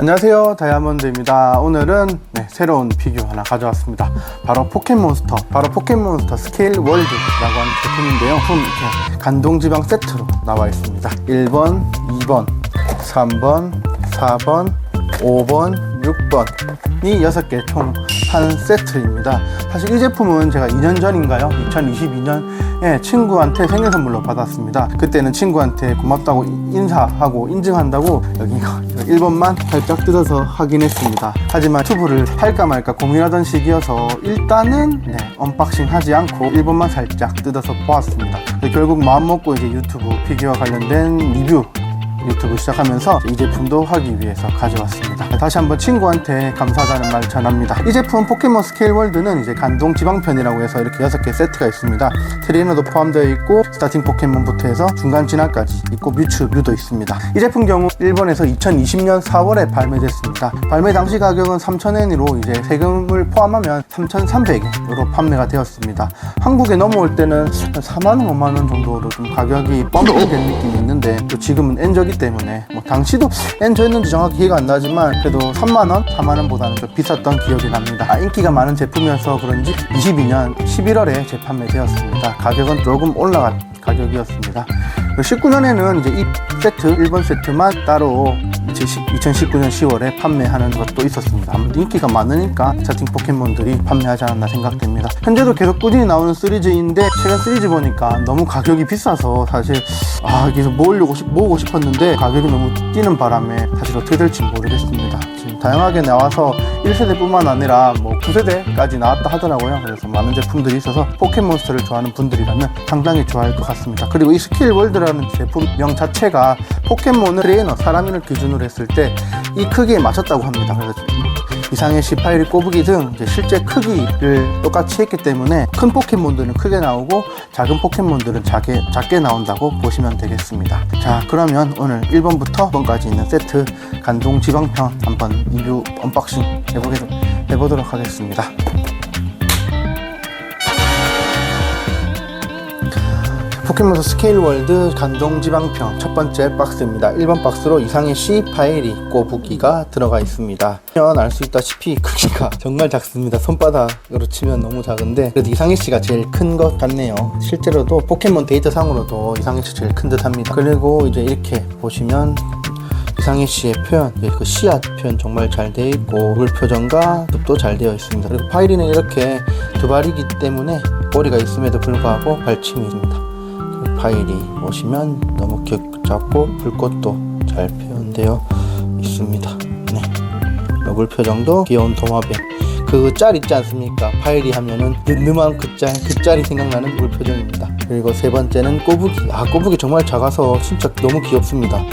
안녕하세요. 다이아몬드입니다. 오늘은 네, 새로운 피규어 하나 가져왔습니다. 바로 포켓몬스터 바로 포켓몬스터 스케일 월드라고 하는 제품인데요. 품 이렇게 간동지방 세트로 나와 있습니다. 1번 2번 3번 4번 5번 6번이 6개 총 한 세트입니다. 사실 이 제품은 제가 2년 전인가요? 2022년 에 친구한테 생일 선물로 받았습니다 그때는 친구한테 고맙다고 인사하고 인증한다고 여기 이거 1번만 살짝 뜯어서 확인했습니다. 하지만 유튜브를 할까 말까 고민하던 시기여서 일단은 네, 언박싱 하지 않고 1번만 살짝 뜯어서 보았습니다. 결국 마음먹고 이제 유튜브 피규어 관련된 리뷰 유튜브 시작하면서 이 제품도 하기 위해서 가져왔습니다. 다시 한번 친구한테 감사하다는 말 전합니다. 이 제품 포켓몬 스케일 월드는 이제 간동 지방편이라고 해서 이렇게 6개 세트가 있습니다. 트레이너도 포함되어 있고 스타팅 포켓몬부터 해서 중간 진화까지 있고 뮤츠 뮤도 있습니다. 이 제품 경우 일본에서 2020년 4월에 발매됐습니다. 발매 당시 가격은 3,000엔으로 이제 세금을 포함하면 3,300엔으로 판매가 되었습니다. 한국에 넘어올 때는 한 4만 원, 5만 원 정도로 좀 가격이 펌핑된 느낌이 있는데 또 지금은 엔저기 때문에 뭐 당시도 엔저였는지 정확히 기회가 안 나지만 그래도 3만 원, 4만 원보다는 좀 비쌌던 기억이 납니다. 아, 인기가 많은 제품이어서 그런지 22년 11월에 재판매되었습니다. 가격은 조금 올라간 가격이었습니다. 19년에는 이제 이 세트, 1번 세트만 따로 2019년 10월에 판매하는 것도 있었습니다. 인기가 많으니까 스타팅 포켓몬들이 판매하지 않았나 생각됩니다. 현재도 계속 꾸준히 나오는 시리즈인데 최근 시리즈 보니까 너무 가격이 비싸서 사실 아 계속 모으려고 싶, 모으고 싶었는데 가격이 너무 뛰는 바람에 사실 어떻게 될지 모르겠습니다. 다양하게 나와서 1세대뿐만 아니라 뭐 9세대까지 나왔다 하더라고요. 그래서 많은 제품들이 있어서 포켓몬스터를 좋아하는 분들이라면 상당히 좋아할 것 같습니다. 그리고 이 스킬 월드라는 제품명 자체가 포켓몬을 트레이너, 사람인을 기준으로 했을 때 이 크기에 맞췄다고 합니다. 그래서 이상의 시파이리 꼬부기 등 실제 크기를 똑같이 했기 때문에 큰 포켓몬들은 크게 나오고 작은 포켓몬들은 작게, 작게 나온다고 보시면 되겠습니다. 자, 그러면 오늘 1번부터 5번까지 있는 세트 간동 지방편 한번 리뷰 언박싱 해보도록 하겠습니다. 포켓몬스터 스케일 월드 간동 지방편 첫 번째 박스입니다. 1번 박스로 이상의 C 파일이 꼬부기가 들어가 있습니다. 보면 알 수 있다시피 크기가 정말 작습니다. 손바닥으로 치면 너무 작은데 그래도 이상의 씨가 제일 큰 것 같네요. 실제로도 포켓몬 데이터 상으로도 이상의 씨 제일 큰 듯 합니다. 그리고 이제 이렇게 보시면 이상희 씨의 표현, 예, 그 씨앗 표현 정말 잘 되어 있고 물 표정과 습도 잘 되어 있습니다. 그리고 파이리는 이렇게 두 발이기 때문에 꼬리가 있음에도 불구하고 발침이 있습니다. 그 파일이 보시면 너무 작고 불꽃도 잘 표현되어 있습니다. 네. 물 표정도 귀여운 도마뱀. 그 짤 있지 않습니까? 파일이 하면은 늠름한 그 짤, 그 짤이 생각나는 물 표정입니다. 그리고 세 번째는 꼬부기. 아, 꼬부기 정말 작아서 진짜 너무 귀엽습니다.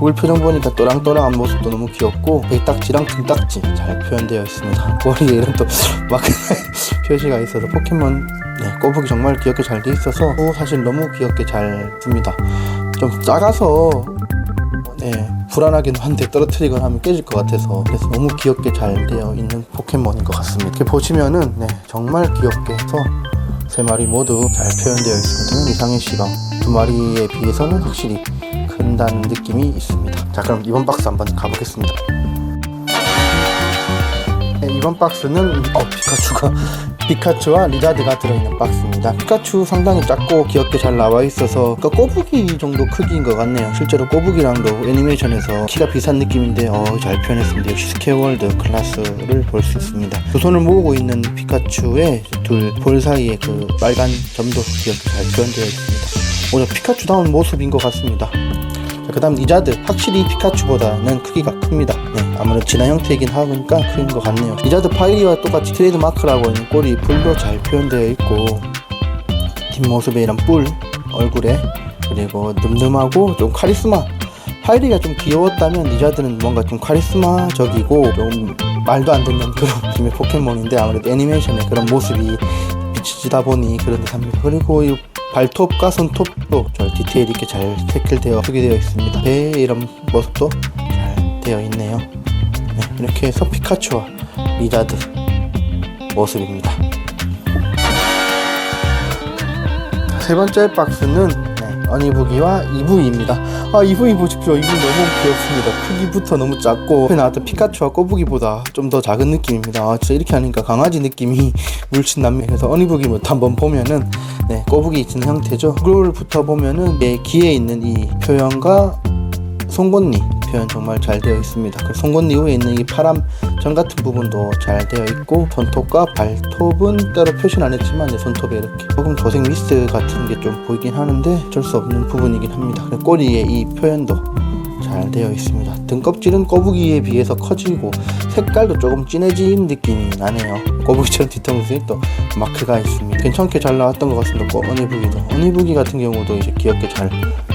물 표정 보니까 또랑또랑한 모습도 너무 귀엽고 배딱지랑 등딱지 잘 표현되어 있습니다. 머리에 이런 또 막 표시가 있어서 포켓몬 네, 꼬부기 정말 귀엽게 잘 돼 있어서 또 사실 너무 귀엽게 잘 듭니다. 좀 작아서 네, 불안하긴 한데 떨어뜨리거나 하면 깨질 것 같아서 그래서 너무 귀엽게 잘 되어 있는 포켓몬인 것 같습니다. 이렇게 보시면은 네, 정말 귀엽게 해서 세 마리 모두 잘 표현되어 있습니다. 이상희 씨가 두 마리에 비해서는 확실히 큰다는 느낌이 있습니다. 자 그럼 이번 박스 한번 가보겠습니다. 네, 이번 박스는 어, 피카츄가 피카츄와 리자드가 들어있는 박스입니다. 피카츄 상당히 작고 귀엽게 잘 나와 있어서 그러니까 꼬부기 정도 크기인 것 같네요. 실제로 꼬부기랑도 애니메이션에서 키가 비슷한 느낌인데 어, 잘 표현했습니다. 역시 스케월드 클래스를 볼 수 있습니다. 두 손을 모으고 있는 피카츄의 둘 볼 사이에 그 빨간 점도 귀엽게 잘 표현되어 있습니다. 오히려 피카츄다운 모습인 것 같습니다. 그 다음 리자드 확실히 피카츄보다는 크기가 큽니다. 네, 아무래도 진화 형태이긴 하니까 큰 것 같네요. 리자드 파이리와 똑같이 트레이드 마크라고 있는 꼬리 뿔도 잘 표현되어 있고 뒷모습에 이런 뿔 얼굴에 그리고 늠름하고 좀 카리스마 파이리가 좀 귀여웠다면 리자드는 뭔가 좀 카리스마적이고 좀 말도 안 되는 그런 느낌의 포켓몬인데 아무래도 애니메이션의 그런 모습이 비치다 보니 그런 듯합니다 그리고 이 발톱과 손톱도 잘 디테일 있게 잘 태클되어 표기되어 있습니다. 배 이런 모습도 잘 되어 있네요. 네, 이렇게 해서 피카츄와 리자드 모습입니다. 세 번째 박스는 네, 어니부기와 이브이입니다. 아 이브이 보십시오. 이브 너무 귀엽습니다. 크기부터 너무 작고 앞에 나왔던 피카츄와 꼬부기보다 좀 더 작은 느낌입니다. 아, 진짜 이렇게 하니까 강아지 느낌이 물씬 납니다. 그래서 어니부기부터 한번 보면은 네, 꼬부기 있는 형태죠. 얼굴부터 보면은 네, 귀에 있는 이 표현과 송곳니 표현 정말 잘 되어 있습니다. 그 송곳니 위에 있는 이 파란 점 같은 부분도 잘 되어 있고 손톱과 발톱은 따로 표시는 안 했지만 네, 손톱에 이렇게 조금 도색 미스 같은 게 좀 보이긴 하는데 어쩔 수 없는 부분이긴 합니다. 그리고 꼬리에 이 표현도 잘 되어 있습니다. 등껍질은 꼬부기에 비해서 커지고 색깔도 조금 진해진 느낌이 나네요. 꼬부기처럼 뒤통수에 또 마크가 있습니다. 괜찮게 잘 나왔던 것 같습니다. 꼬- 어니부기도 어니부기 같은 경우도 이제 귀엽게 잘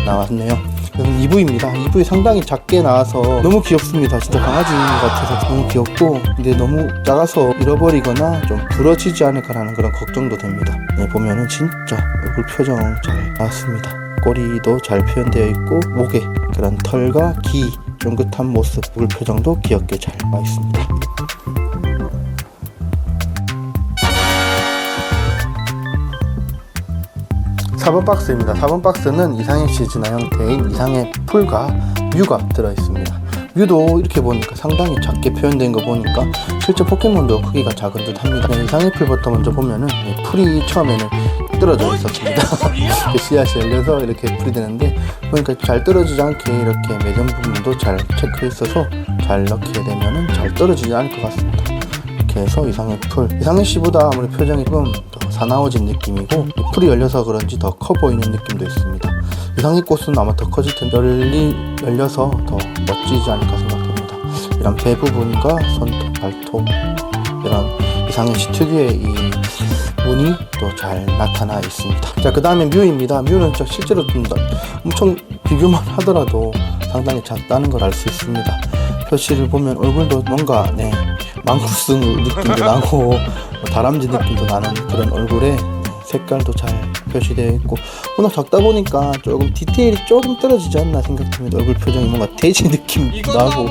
나왔네요. 그럼 2부입니다. 2부에 상당히 작게 나와서 너무 귀엽습니다. 진짜 강아지 같아서 너무 귀엽고 근데 너무 작아서 잃어버리거나 좀 부러지지 않을까라는 그런 걱정도 됩니다. 네, 보면은 진짜 얼굴 표정 잘 나왔습니다. 꼬리도 잘 표현되어 있고 목에 그런 털과 귀 쫑긋한 모습 얼굴 표정도 귀엽게 잘 나와 있습니다. 사번 박스입니다. 4번 박스는 이상의 시즈나 형태인 이상의 풀과 뮤가 들어있습니다. 뮤도 이렇게 보니까 상당히 작게 표현된 거 보니까 실제 포켓몬도 크기가 작은 듯 합니다. 네, 이상의 풀부터 먼저 보면은 네, 풀이 처음에는 떨어져 있었습니다. 씨앗이 열려서 이렇게 풀이 되는데 보니까 잘 떨어지지 않게 이렇게 매점 부분도 잘 체크해 있어서 잘 넣게 되면은 잘 떨어지지 않을 것 같습니다. 해서 이상의 풀 이상의 씨보다 아무래도 표정이 조금 더 사나워진 느낌이고 풀이 열려서 그런지 더 커 보이는 느낌도 있습니다. 이상의 꽃은 아마 더 커질 텐데 열리, 열려서 더 멋지지 않을까 생각됩니다. 이런 배 부분과 손톱 발톱 이런 이상의 씨 특유의 이 무늬 또잘 나타나 있습니다. 자 그 다음에 뮤입니다. 뮤는 진짜 실제로 좀 더- 엄청 비교만 하더라도 상당히 작다는 걸 알 수 있습니다. 표시를 보면 얼굴도 뭔가 네 망쿠스 느낌도 나고 뭐 다람쥐 느낌도 나는 그런 얼굴에 네, 색깔도 잘 표시되어 있고 워낙 작다 보니까 조금 디테일이 조금 떨어지지 않나 생각됩니다. 얼굴 표정이 뭔가 돼지 느낌 나고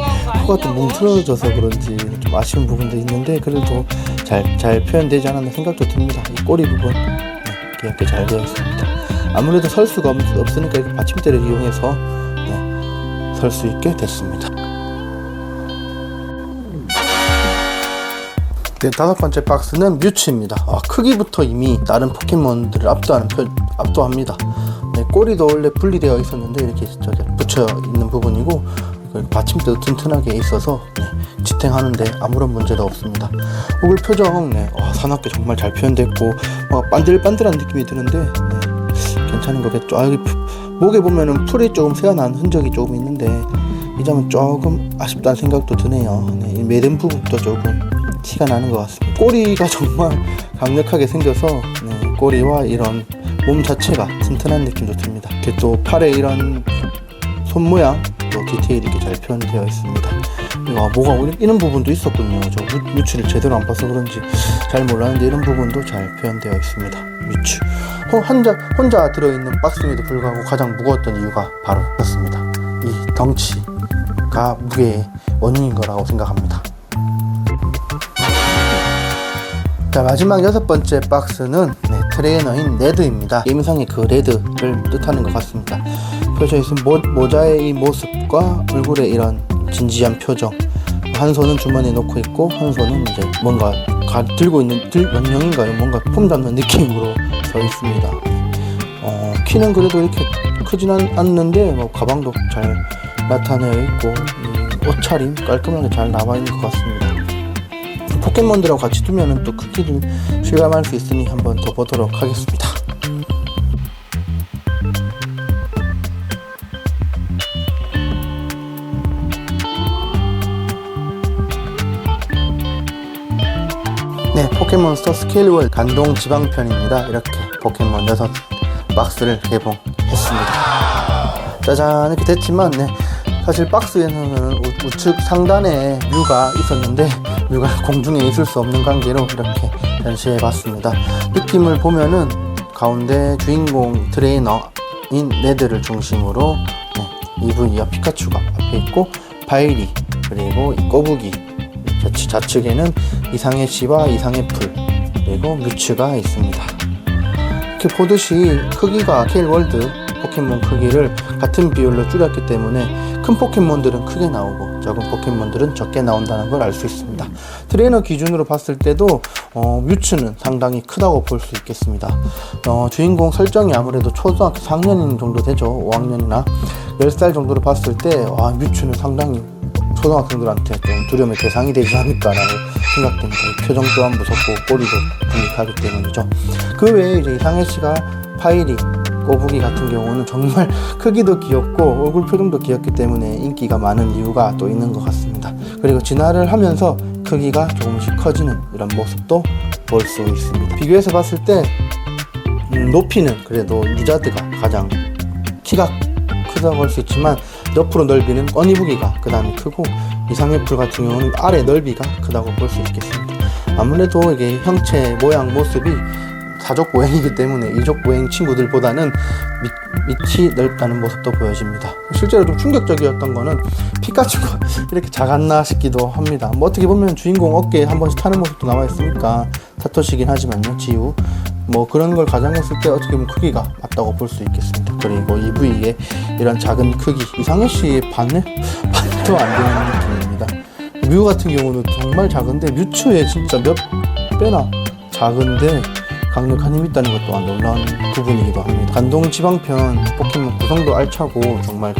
코가 좀 뭉틀어져서 그런지 좀 아쉬운 부분도 있는데 그래도 잘, 잘 표현되지 않았나 생각도 듭니다. 이 꼬리 부분 네, 귀엽게 잘 되어 있습니다. 아무래도 설 수가 없, 없으니까 이렇게 받침대를 이용해서 네, 설수 있게 됐습니다 네, 다섯 번째 박스는 뮤츠입니다. 아, 크기부터 이미 다른 포켓몬들을 압도하는 편, 압도합니다. 네, 꼬리도 원래 분리되어 있었는데 이렇게 저기 붙여 있는 부분이고 받침대도 튼튼하게 있어서 네, 지탱하는데 아무런 문제도 없습니다. 얼굴 표정 네, 와, 사납게 정말 잘 표현됐고 막 반들반들한 느낌이 드는데 네, 괜찮은 거겠죠. 아, 여기 푸- 목에 보면은 풀이 조금 새어난 흔적이 조금 있는데 이 점은 조금 아쉽다는 생각도 드네요. 네, 이 매듭 부분도 조금 티가 나는 것 같습니다. 꼬리가 정말 강력하게 생겨서 네, 꼬리와 이런 몸 자체가 튼튼한 느낌도 듭니다. 이렇게 또 팔에 이런 손 모양 또 디테일이 이렇게 잘 표현되어 있습니다. 와 뭐가 이런- 부분도 있었군요. 저 뮤, 뮤츠를 제대로 안 봐서 그런지 잘 몰랐는데 이런 부분도 잘 표현되어 있습니다. 뮤츠 호- 혼자 혼자 들어있는 박스임에도 불구하고 가장 무거웠던 이유가 바로 그렇습니다. 이 덩치가 무게의 원인인 거라고 생각합니다. 자 마지막 여섯 번째 박스는 네, 트레이너인 레드입니다. 게임상의 그 레드를 뜻하는 것 같습니다. 펼쳐 있은 모, 모자의 이 모습과 얼굴의 이런 진지한 표정. 한 손은 주머니에 넣고 있고 한 손은 이제 뭔가 가, 들고 있는 들 원형인가요? 뭔가 폼 잡는 느낌으로 서 있습니다. 어, 키는 그래도 이렇게 크진 않, 않는데 뭐 가방도 잘 나타내어 있고 이 옷차림 깔끔하게 잘 나와 있는 것 같습니다. 포켓몬들하고 같이 두면은 또 크기를 실감할 수 있으니 한번 더 보도록 하겠습니다. 네, 포켓몬스터 스케일월 간동 지방편입니다. 이렇게 포켓몬 6 박스를 개봉했습니다. 짜잔 이렇게 됐지만 네, 사실 박스에는 우, 우측 상단에 뮤가 있었는데 뮤가 공중에 있을 수 없는 관계로 이렇게 전시해 봤습니다. 느낌을 보면은 가운데 주인공 트레이너인 레드를 중심으로 네, EV와 피카츄가 앞에 있고 바이리 그리고 이 꼬부기 좌측, 좌측에는 이상의 씨와 이상의 풀 그리고 뮤츠가 있습니다. 이렇게 보듯이 크기가 KL 월드 포켓몬 크기를 같은 비율로 줄였기 때문에 큰 포켓몬들은 크게 나오고 적은 포켓몬들은 적게 나온다는 걸 알 수 있습니다. 트레이너 기준으로 봤을 때도 어, 뮤츠는 상당히 크다고 볼 수 있겠습니다. 어, 주인공 설정이 아무래도 초등학교 4학년 정도 되죠. 5학년이나 10살 정도로 봤을 때 와, 뮤츠는 상당히 초등학생들한테 좀 두려움의 대상이 되지 않을까라고 생각됩니다. 이 표정 또한 무섭고 꼬리도 굵직하기 때문이죠. 그 외에 이제 이상해 씨가 파이리, 꼬부기 같은 경우는 정말 크기도 귀엽고 얼굴 표정도 귀엽기 때문에 인기가 많은 이유가 또 있는 것 같습니다. 그리고 진화를 하면서 크기가 조금씩 커지는 이런 모습도 볼 수 있습니다. 비교해서 봤을 때 음, 높이는 그래도 리자드가 가장 키가 크다고 할 수 있지만 옆으로 넓이는 어니부기가 그 다음에 크고 이상의 풀 같은 경우는 아래 넓이가 크다고 볼 수 있겠습니다. 아무래도 이게 형체 모양 모습이 사족 보행이기 때문에 이족 보행 친구들보다는 밑, 밑이 넓다는 모습도 보여집니다. 실제로 좀 충격적이었던 거는 피카츄가 이렇게 작았나 싶기도 합니다. 뭐 어떻게 보면 주인공 어깨에 한 번씩 타는 모습도 나와 있으니까 타토시긴 하지만요, 지우. 뭐 그런 걸 가정했을 때 어떻게 보면 크기가 맞다고 볼 수 있겠습니다. 그리고 이 부위에 이런 작은 크기 이상해 씨의 반을 반도 안 되는 느낌입니다. 뮤 같은 경우는 정말 작은데 뮤츠에 진짜 몇 배나 작은데 강력한 힘이 있다는 것 또한 놀라운 부분이기도 합니다. 간동 지방편 포켓몬 구성도 알차고 정말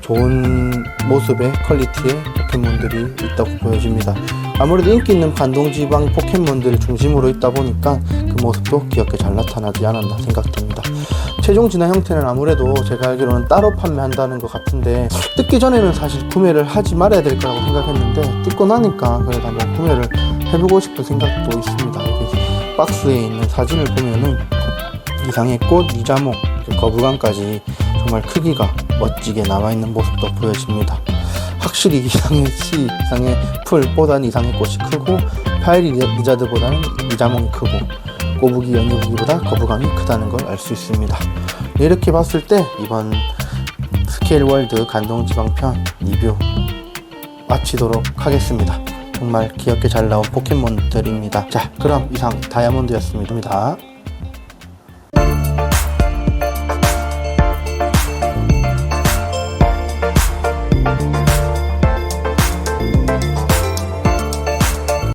좋은 모습의 퀄리티의 포켓몬들이 있다고 보여집니다. 아무래도 인기 있는 간동지방 포켓몬들을 중심으로 있다 보니까 그 모습도 귀엽게 잘 나타나지 않았나 생각됩니다. 최종 진화 형태는 아무래도 제가 알기로는 따로 판매한다는 것 같은데 뜯기 전에는 사실 구매를 하지 말아야 될 거라고 생각했는데 뜯고 나니까 그래도 한번 구매를 해보고 싶은 생각도 있습니다. 박스에 있는 사진을 보면은 이상의 꽃, 이자몽, 거부감까지 정말 크기가 멋지게 남아있는 모습도 보여집니다. 확실히 이상의 씨, 이상의 풀보다는 이상의 꽃이 크고 파이리 리자드보다는 이자몽이 크고 꼬부기, 연유부기보다 거부감이 크다는 걸 알 수 있습니다. 네, 이렇게 봤을 때 이번 스케일 월드 간동지방편 리뷰 마치도록 하겠습니다. 정말 귀엽게 잘 나온 포켓몬들입니다. 자, 그럼 이상 다이아몬드였습니다.